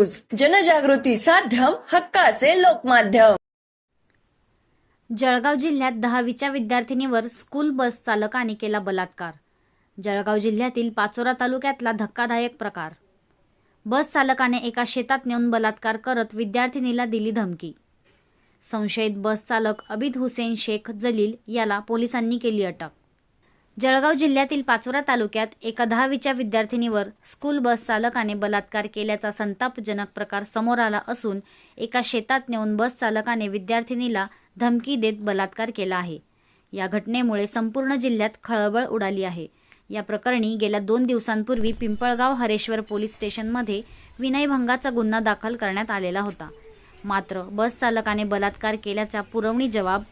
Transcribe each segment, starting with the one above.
News जनजागृती साध्यम हक्काचे लोकमाध्यम. जळगाव जिल्ह्यात दहावीच्या विद्यार्थिनीवर स्कूल बस चालकाने केला बलात्कार. जळगाव जिल्ह्यातील पाचोरा तालुक्यातला धक्कादायक प्रकार. बस चालकाने एका शेतात नेऊन बलात्कार करत विद्यार्थिनीला दिली धमकी. संशयित बस चालक अबिद हुसेन शेख जलील याला पोलिसांनी केली अटक. जळगाव जिल्ह्यातील पाचोरा तालुक्यात एका दहावीच्या विद्यार्थिनीवर स्कूल बस चालकाने बलात्कार केल्याचा संतापजनक प्रकार समोर आला असून एका शेतात नेऊन बस चालकाने विद्यार्थिनीला धमकी देत बलात्कार केला आहे. या घटनेमुळे संपूर्ण जिल्ह्यात खळबळ उडाली आहे. या प्रकरणी गेल्या दोन दिवसांपूर्वी पिंपळगाव हरेश्वर पोलीस स्टेशनमध्ये विनयभंगाचा गुन्हा दाखल करण्यात आलेला होता. मात्र बस चालकाने बलात्कार केल्याचा पुरवणी जबाब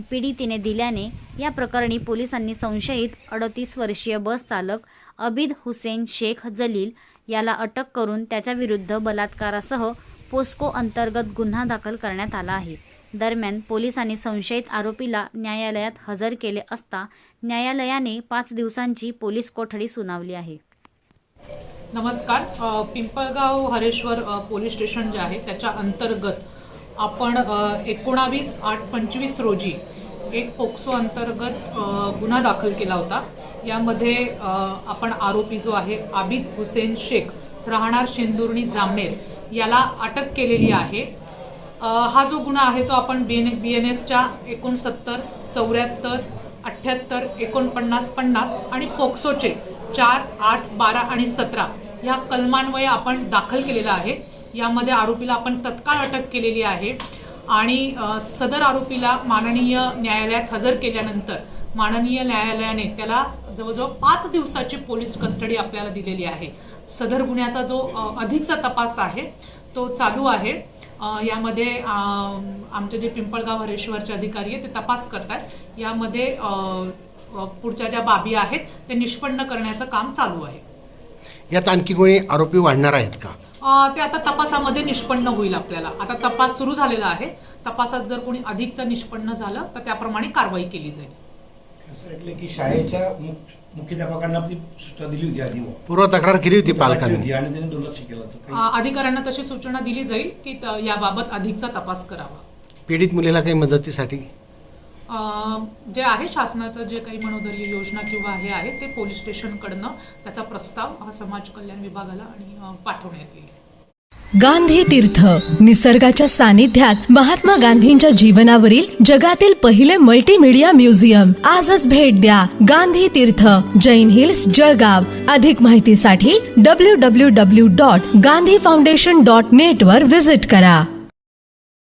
पीडितीने दिल्याने या प्रकरणी पोलिसांनी संशयित अडतीस वर्षीय बस चालक अबिद हुसेन शेख जलील याला अटक करून त्याच्याविरुद्ध बलात्कारासह पोस्को अंतर्गत गुन्हा दाखल करण्यात आला आहे. दरम्यान पोलिसांनी संशयित आरोपीला न्यायालयात हजर केले असता न्यायालयाने पाच दिवसांची पोलीस कोठडी सुनावली आहे. नमस्कार. पिंपळगाव हरेश्वर पोलीस स्टेशन जे आहे त्याच्या अंतर्गत आपण एकोणावीस आठ पंचवीस रोजी एक पोक्सो अंतर्गत गुन्हा दाखल केला होता. यामध्ये आपण आरोपी जो आहे आबिद हुसेन शेख राहणार शेंदुर्णी जामनेर याला अटक केलेली आहे. हा जो गुन्हा आहे तो आपण बी एन बी एन एसच्या एकोणसत्तर चौऱ्याहत्तर अठ्ठ्याहत्तर एकोणपन्नास पन्नास आणि पोक्सोचे चार आठ बारा आणि सतरा ह्या कलमान्वये आपण दाखल केलेला आहे. यामध्ये आरोपीला आपण तत्काळ अटक केलेली आहे. आणि सदर आरोपीला माननीय न्यायालयात हजर केल्यानंतर माननीय न्यायालयाने त्याला जवळजवळ पाच दिवसाची पोलीस कस्टडी आपल्याला दिलेली आहे. सदर गुन्ह्याचा जो अधिकचा तपास आहे तो चालू आहे. यामध्ये आमचे जे पिंपळगाव हरेश्वरचे अधिकारी आहेत ते तपास करतात. यामध्ये पुढच्या ज्या बाबी आहेत ते निष्पन्न करण्याचं काम चालू आहे. यात आणखी कोणी आरोपी वाढणार आहेत का? ते आता तपासामध्ये निष्पन्न होईल आपल्याला. आता तपास सुरू झालेला आहे. तपासात जर कोणी अधिकचं निष्पन्न झालं तर त्याप्रमाणे कारवाई केली जाईल. असं ऐकलं की शाळेच्या मुख- मुख्याध्यापकांना सूचना दिली होती आधी. पूर्व तक्रार केली होती होती पालकांनी आणि त्यांनी दुर्लक्ष केलं होतं. अ, काही अधिकाऱ्यांना तशी सूचना दिली जाईल की याबाबत अधिकचा तपास करावा. पीडित मुलीला काही मदतीसाठी जे आहे शासनाचं जे काही मनोधर्य योजना किंवा हे आहे ते पोलीस स्टेशनकडनं त्याचा प्रस्ताव हा समाज कल्याण विभागाला आणि पाठवण्यात येईल. गांधी तीर्थ निसर्गाच्या सानिध्यात महात्मा गांधींच्या जीवनावरील जगातील पहिले मल्टीमीडिया म्युझियम आजच भेट द्या गांधी तीर्थ जैन हिल्स जळगाव. अधिक माहितीसाठी W W W dot Gandhi foundation dot net वर विजिट करा.